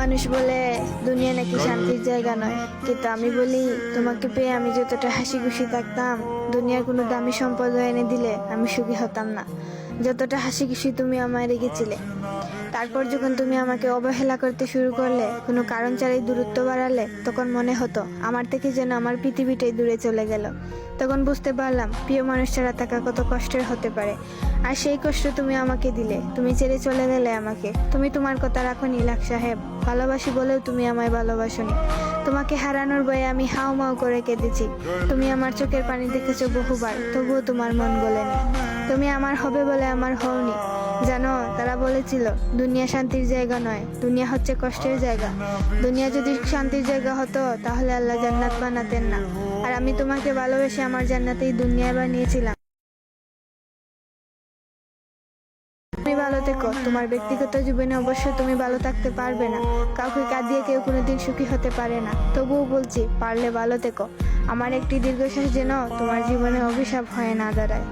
মানুষ বলে দুনিয়া নাকি শান্তির জায়গা নয়। কিন্তু আমি বলি, তোমাকে পেয়ে আমি যতটা হাসি খুশি থাকতাম, দুনিয়ার কোনো দামি সম্পদ এনে দিলে আমি সুখী হতাম না। যতটা হাসি খুশি তুমি আমায় রেখেছিলে। তারপর যখন তুমি আমাকে অবহেলা করতে শুরু করলে, কোনো কারণ ছাড়াই দূরত্ব বাড়ালে, তখন মনে হতো, আমার থেকে যেন আমার পৃথিবীটাই দূরে চলে গেল। তখন বুঝতে পারলাম, প্রিয় মানুষ ছাড়া থাকা কত কষ্টের হতে পারে। আর সেই কষ্ট তুমি আমাকে দিলে, তুমি ছেড়ে চলে গেলে আমাকে। তুমি তোমার কথা রাখো নীলাক সাহেব। ভালোবাসি বলেও তুমি আমায় ভালোবাসনি তোমাকে হারানোর ভয়ে আমি হাও মাও করে কেঁদেছি। তুমি আমার চোখের পানি দেখেছ বহুবার, তবুও তোমার মন বলেনি। তুমি আমার হবে বলে আমার হওনি। জানো, তারা বলেছিল, দুনিয়া শান্তির জায়গা নয়, দুনিয়া হচ্ছে কষ্টের জায়গা। দুনিয়া যদি শান্তির জায়গা হতো, তাহলে আল্লাহ জান্নাত বানাতেন না। আর আমি তোমাকে ভালোবেসে আমার জান্নাতেই দুনিয়া বানিয়েছিলাম। তুমি ভালো থেকো, তোমার ব্যক্তিগত জীবনে অবশ্যই তুমি ভালো থাকতে পারবে না। কাউকে কাঁদিয়ে কেউ কোনোদিন সুখী হতে পারে না। তবুও বলছি, পারলে ভালো থেকো। আমার একটি দীর্ঘশ্বাস যেন তোমার জীবনে অভিশাপ হয় না দাঁড়ায়।